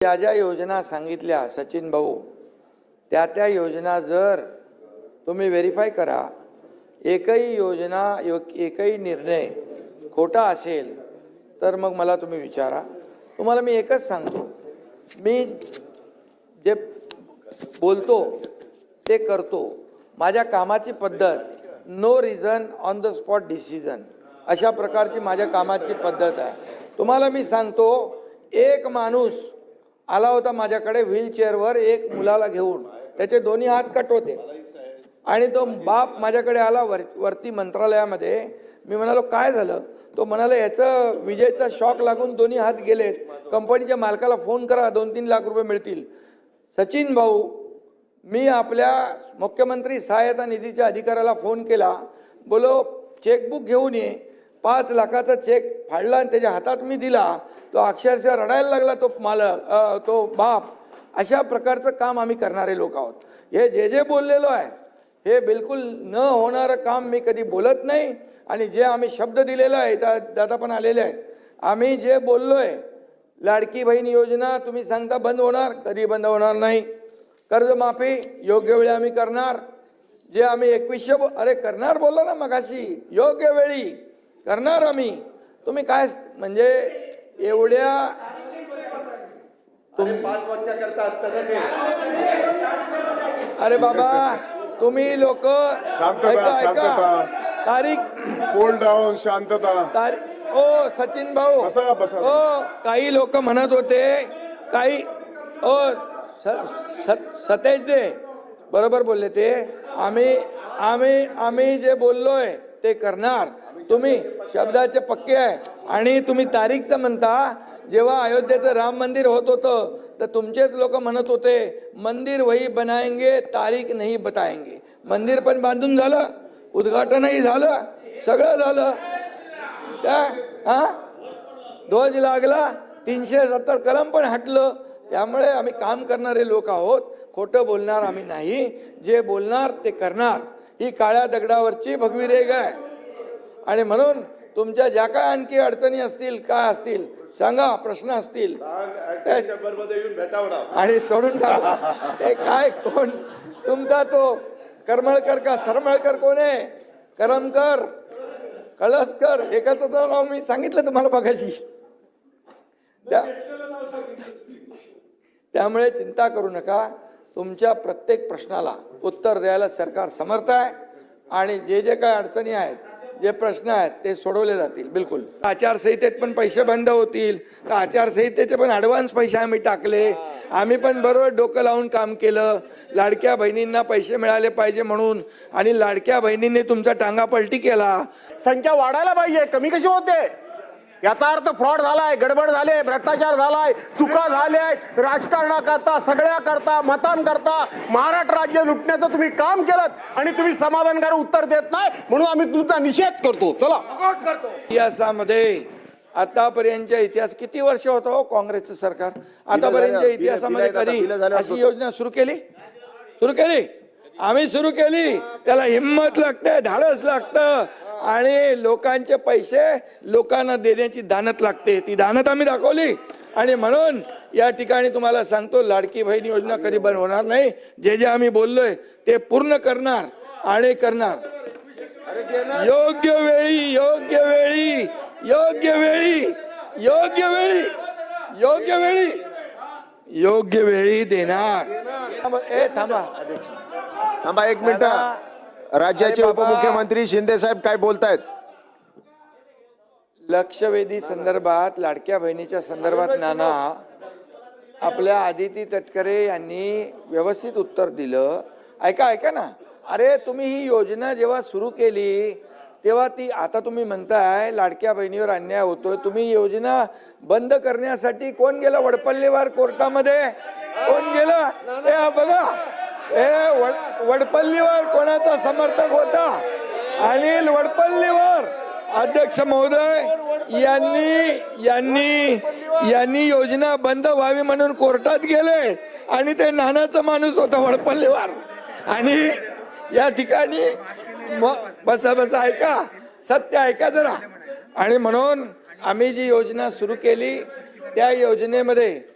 ज्या ज्या योजना सांगितल्या सचिन भाऊ त्या त्या योजना जर तुम्ही व्हेरीफाय करा एकही योजना यो एकही निर्णय खोटा असेल तर मग मला तुम्ही विचारा. तुम्हाला मी एकच सांगतो. मी जे बोलतो ते करतो. माझ्या कामाची पद्धत no reason on the spot decision अशा प्रकारची माझ्या कामाची पद्धत आहे. तुम्हाला मी सांगतो एक माणूस आला होता माझ्याकडे व्हीलचेअरवर एक मुलाला घेऊन. त्याचे दोन्ही हात कट होते. आणि तो बाप माझ्याकडे आला वर वरती मंत्रालयामध्ये. मी म्हणालो काय झालं? तो म्हणाला याचं विजेचा शॉक लागून दोन्ही हात गेलेत. कंपनीच्या मालकाला फोन करा दोन तीन लाख रुपये मिळतील. सचिन भाऊ मी आपल्या मुख्यमंत्री सहायता निधीच्या अधिकाऱ्याला फोन केला. बोलो चेकबुक घेऊन ये. पाच लाखाचा चेक फाडला आणि त्याच्या हातात मी दिला. तो अक्षरशः रडायला लागला तो मालक तो बाप. अशा प्रकारचं काम आम्ही करणारे लोक आहोत. हे जे जे बोललेलो आहे हे बिलकुल न होणारं काम मी कधी बोलत नाही. आणि जे आम्ही शब्द दिलेला आहे त्या दादा पण आलेले आहेत. आम्ही जे बोललो आहे लाडकी बहीण योजना तुम्ही सांगता बंद होणार कधी बंद होणार नाही. कर्जमाफी योग्य वेळी आम्ही करणार. जे आम्ही एकवीसशे बो- अरे करणार बोललो ना मगाशी योग्य वेळी करणार आम्ही. तुम्ही काय म्हणजे एवढ्या पाच वर्षाकरता असतं ना ते. अरे बाबा तुम्ही लोक शांतता, शांतता. तारीख फोल्ड डाऊन शांतता. तारीख ओ सचिन भाऊ. बसा, बसा. ओ काही लोक म्हणत होते काही ओ सतेज दे. बरोबर बोलले ते. आम्ही आम्ही आम्ही जे बोललोय ते करणार. तुम्ही शब्दाचे पक्के आहे. आणि तुम्ही तारीखचं म्हणता जेव्हा अयोध्येचं राम मंदिर होत होतं तर तुमचेच लोक म्हणत होते मंदिर वही बनाएंगे तारीख नाही बताएंगे. मंदिर पण बांधून झालं उद्घाटनही झालं सगळं झालं. काय? हा? ध्वज लागला तीनशे सत्तर कलम पण हटलं. त्यामुळे आम्ही काम करणारे लोक आहोत. खोटं बोलणार आम्ही नाही. जे बोलणार ते करणार. ही काळ्या दगडावरची भगवी रेग आहे. आणि म्हणून तुमच्या ज्या काय आणखी अडचणी असतील काय असतील सांगा प्रश्न असतील. आणि सोडून टाका. ते काय कोण? तुमचा तो करमळकर का? सरमळकर कोण आहे? करमकर. कळसकर. एकाचं नाव मी सांगितलं तुम्हाला बघायची त्या त्यामुळे चिंता करू नका. तुमच्या प्रत्येक प्रश्नाला उत्तर द्यायला सरकार समर्थ आहे आणि जे जे काय अडचणी आहेत जे प्रश्न आहेत ते सोडवले जातील बिलकुल. आचारसंहितेत पण पैसे बंद होतील. तर आचारसंहितेचे पण ॲडव्हान्स पैसे आम्ही टाकले. आम्ही पण बरोबर डोकं लावून काम केलं. लाडक्या बहिणींना पैसे मिळाले पाहिजे म्हणून आणि लाडक्या बहिणींनी तुमचा टांगा पलटी केला. संख्या वाढायला पाहिजे. कमी कशी होते? याचा अर्थ फ्रॉड झालाय गडबड झाले भ्रष्टाचार झालाय चुका झाल्या राजकारणाकरता सगळ्या करता मतांकरता महाराष्ट्र राज्य लुटण्याचं तुम्ही काम केलं आणि तुम्ही समाधानकारक उत्तर देत नाही म्हणून आम्ही तुमचा निषेध करतो. चला. इतिहासामध्ये आतापर्यंतच्या इतिहास किती वर्ष होतं हो काँग्रेसचं सरकार? आतापर्यंतच्या बिलं- इतिहासामध्ये कधी अशी योजना सुरू केली? सुरू केली? आम्ही सुरू केली. त्याला हिंमत लागते धाडस लागतं. आणि लोकांचे पैसे लोकांना देण्याची दानत लागते. ती दानत आम्ही दाखवली. आणि म्हणून या ठिकाणी तुम्हाला सांगतो लाडकी बहीण योजना कधी बंद होणार नाही. जे जे आम्ही बोललोय ते पूर्ण करणार आणि करणार. योग्य वेळी योग्य वेळी योग्य वेळी योग्य वेळी योग्य वेळी योग्य वेळी देणार. ए थांबा. अध्यक्ष थांबा एक मिनिट. राज्याचे. उपमुख्यमंत्री शिंदे साहेब काय बोलतायत? लक्षवेधी संदर्भात लाडक्या बहिणीच्या संदर्भात नाना आपल्या आदिती तटकरे यांनी व्यवस्थित उत्तर दिलं. ऐका ऐका ना. अरे तुम्ही ही योजना जेव्हा सुरू केली तेव्हा ती आता तुम्ही म्हणताय लाडक्या बहिणीवर अन्याय होतोय. तुम्ही ही योजना बंद करण्यासाठी कोण गेला वडपल्लीवार कोर्टामध्ये? कोण गेला? ए हे ए वड वडपल्लीवर कोणाचा समर्थक होता? अनिल वडपल्लीवर. अध्यक्ष महोदय यांनी यांनी यांनी योजना बंद व्हावी म्हणून कोर्टात गेले आणि ते नानाचा माणूस होता वडपल्लीवर. आणि या ठिकाणी म- बसा बसा ऐका. सत्य ऐका जरा. आणि म्हणून आम्ही जी योजना सुरू केली त्या योजनेमध्ये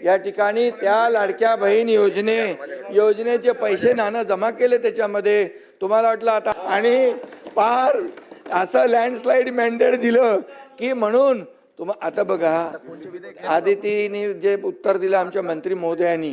या ठिकाणी त्या लाडक्या बहीण योजने योजनेचे पैसे नाणं जमा केले त्याच्यामध्ये. तुम्हाला वाटलं आता आणि पार असं लँडस्लाईड मॅन्डेट दिलं की म्हणून तुम आता बघा आदितीने जे उत्तर दिलं आमच्या मंत्री महोदयांनी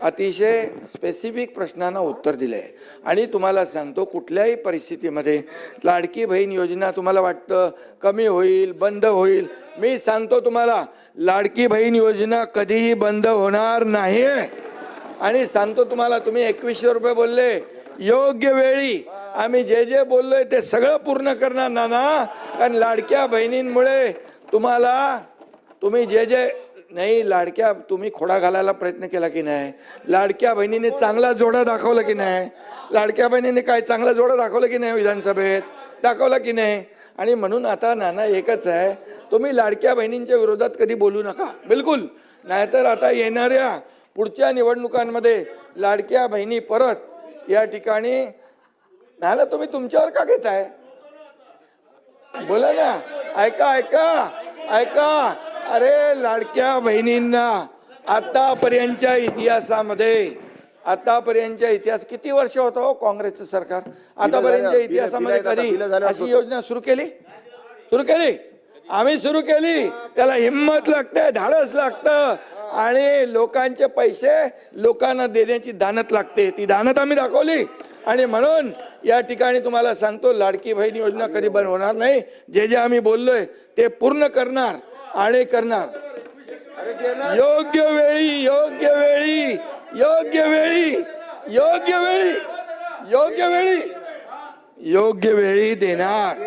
अतिशय स्पेसिफिक प्रश्नांना उत्तर दिलं आहे आणि तुम्हाला सांगतो कुठल्याही परिस्थितीमध्ये लाडकी बहीण योजना तुम्हाला वाटतं कमी होईल बंद होईल. मी सांगतो तुम्हाला लाडकी बहीण योजना कधीही बंद होणार नाही आणि सांगतो तुम्हाला तुम्ही एकवीसशे रुपये बोलले योग्य वेळी. आम्ही जे जे बोललोय ते सगळं पूर्ण करणार ना कारण लाडक्या बहिणींमुळे तुम्हाला तुम्ही जे जे नाही लाडक्या तुम्ही खोडा घालायला प्रयत्न केला की नाही? लाडक्या बहिणीने चांगला जोडा दाखवला की नाही? लाडक्या बहिणीने काय चांगला जोडा दाखवला की नाही विधानसभेत? दाखवला की नाही? आणि म्हणून आता नाना एकच आहे तुम्ही लाडक्या बहिणींच्या विरोधात कधी बोलू नका. बिलकुल. नाहीतर आता येणाऱ्या पुढच्या निवडणुकांमध्ये लाडक्या बहिणी परत या ठिकाणी नाना तुम्ही तुमच्यावर का घेताय? बोला ना. ऐका ऐका ऐका. अरे लाडक्या बहिणींना आतापर्यंतच्या इतिहासामध्ये आतापर्यंतच्या इतिहास किती वर्ष होतं हो काँग्रेसचं सरकार? आतापर्यंतच्या इतिहासामध्ये कधी अशी योजना सुरू केली? सुरू केली? आम्ही सुरू केली. त्याला हिंमत लागते धाडस लागतं. आणि लोकांचे पैसे लोकांना देण्याची दानत लागते. ती दानत आम्ही दाखवली. आणि म्हणून या ठिकाणी तुम्हाला सांगतो लाडकी बहीण योजना कधी बंद होणार नाही. जे जे आम्ही बोललोय ते पूर्ण करणार. आणि करणार. योग्य वेळी योग्य वेळी योग्य वेळी योग्य वेळी योग्य वेळी योग्य वेळी देणार.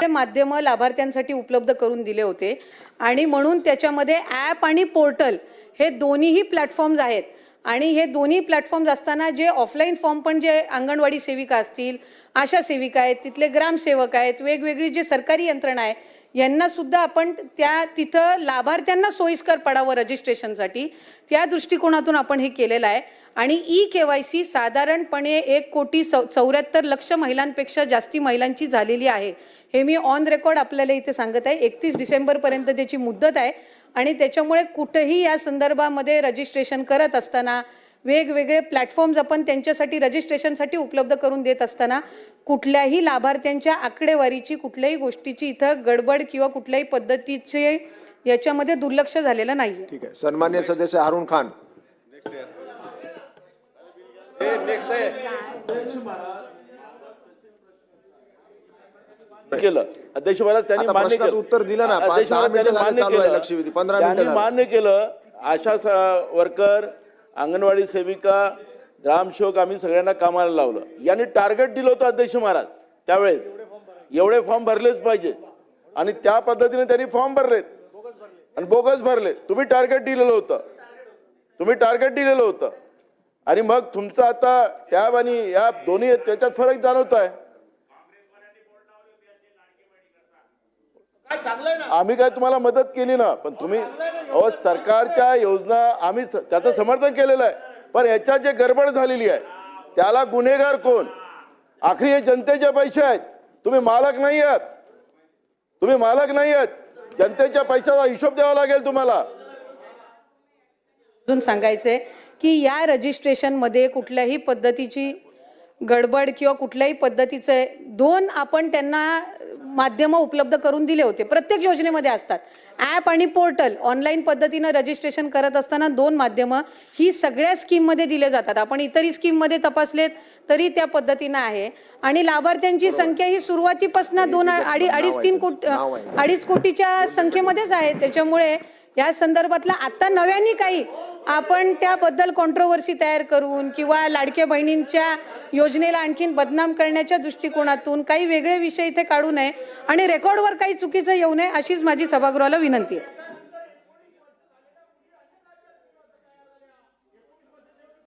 ते माध्यम लाभार्थ्यांसाठी उपलब्ध करून दिले होते. आणि म्हणून त्याच्यामध्ये ॲप आणि पोर्टल हे दोन्हीही प्लॅटफॉर्म्स आहेत. आणि हे दोन्ही प्लॅटफॉर्म्स असताना जे ऑफलाईन फॉर्म पण जे अंगणवाडी सेविका असतील आशा सेविका आहेत तिथले ग्रामसेवक आहेत वेगवेगळी जे सरकारी यंत्रणा आहे यांनासुद्धा आपण त्या तिथं लाभार्थ्यांना सोयीस्कर पडावं रजिस्ट्रेशनसाठी. त्या दृष्टिकोनातून आपण हे केलेलं आहे. आणि ई के वाय सी साधारणपणे एक कोटी चौ चौऱ्याहत्तर लक्ष महिलांपेक्षा जास्ती महिलांची झालेली आहे. हे मी ऑन रेकॉर्ड आपल्याला इथे सांगत आहे. एकतीस डिसेंबरपर्यंत त्याची मुदत आहे. आणि त्याच्यामुळे कुठेही या संदर्भामध्ये रजिस्ट्रेशन करत असताना वेगवेगळे प्लॅटफॉर्म्स आपण त्यांच्यासाठी रजिस्ट्रेशनसाठी उपलब्ध करून देत असताना कुठल्याही लाभार्थ्यांच्या आकडेवारीची कुठल्याही गोष्टीची इथं गडबड किंवा कुठल्याही पद्धतीचे याच्यामध्ये दुर्लक्ष झालेलं नाही ठीक आहे. सन्मान्य सदस्य हारून खान. केलं. अध्यक्ष महाराज त्यांनी आता मान्य प्रश्नाचं केलं. उत्तर दिलं ना. पाच- अध्यक्ष दहा महाराज त्यांनी झाली मान्य चालू आहे केलं. लक्षवेधी. पंधरा मिनिटं त्यांनी झाली. मान्य केलं. आशा स- वर्कर अंगणवाडी सेविका ग्रामसेवक आम्ही सगळ्यांना कामाला लावलं. यांनी टार्गेट दिलं होतं अध्यक्ष महाराज त्यावेळेस. एवढे फॉर्म भरलेच पाहिजे. आणि त्या पद्धतीने त्यांनी फॉर्म भरलेत. आणि बोगस भरले तुम्ही टार्गेट दिलेलं होतं. तुम्ही टार्गेट दिलेलं होतं. आणि मग तुमचं आता टॅब आणि या दोन्ही त्याच्यात फरक जाणवत आहे आम्ही काय तुम्हाला मदत केली ना पण तुम्ही अहो सरकारच्या योजना आम्ही त्याचं समर्थन केलेलं आहे. पण याच्यात जे गडबड झालेली आहे त्याला गुन्हेगार कोण? आखरी हे जनतेचे पैसे आहेत. तुम्ही मालक नाही आहात. तुम्ही मालक नाही आहात. जनतेच्या पैशाचा हिशोब द्यावा लागेल तुम्हाला. अजून सांगायचंय की या रजिस्ट्रेशनमध्ये कुठल्याही पद्धतीची गडबड किंवा कुठल्याही पद्धतीचे दोन आपण त्यांना माध्यमं उपलब्ध करून दिले होते. प्रत्येक योजनेमध्ये असतात. ॲप आणि पोर्टल ऑनलाईन पद्धतीनं रजिस्ट्रेशन करत असताना दोन माध्यमं ही सगळ्या स्कीममध्ये दिले जातात. आपण इतरही स्कीममध्ये तपासलेत तरी त्या पद्धतीनं आहे. आणि लाभार्थ्यांची संख्या ही सुरुवातीपासून दोन अडी अडीच तीन कोटी अडीच कोटीच्या संख्येमध्येच आहे. त्याच्यामुळे या संदर्भातला आता नव्याने काही आपण त्याबद्दल कॉन्ट्रोवर्सी तयार करून किंवा लाडक्या बहिणींच्या योजनेला आणखीन बदनाम करण्याच्या दृष्टिकोनातून काही वेगळे विषय इथे काढू नये आणि रेकॉर्डवर काही चुकीचं येऊ नये अशीच माझी सभागृहाला विनंती आहे.